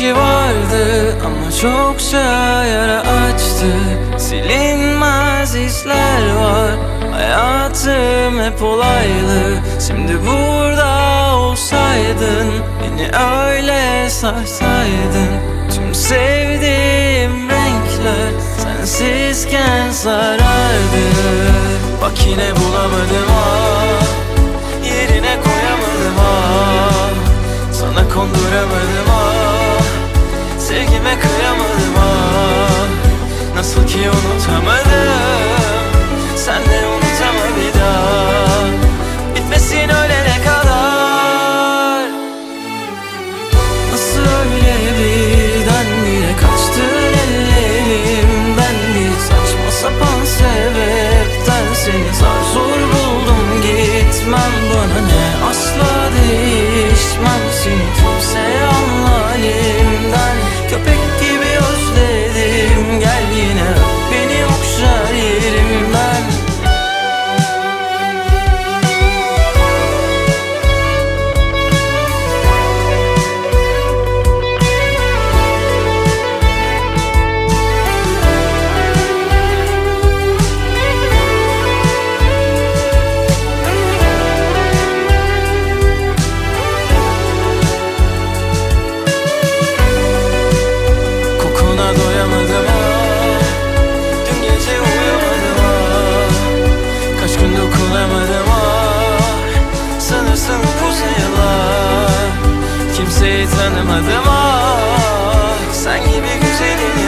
işi vardı ama çokça yara açtı. Silinmez izler var Hayatım hep olaylı. Şimdi burada olsaydın Beni öyle sarsaydın. Tüm sevdiğim renkler Sensizken sarardı. Bak yine bulamadım ah Nasıl ki unutamadım Sen de unutama bir daha. Bitmesin ölene kadar. Nasıl öyle birdenbire kaçtın ellerimden Bir saçma sapan sebepten seni zar zor buldum. Gitmem bana ne asla değişmem. Seni kimseye Köpek tanımadım. Ah Sen gibi güzelini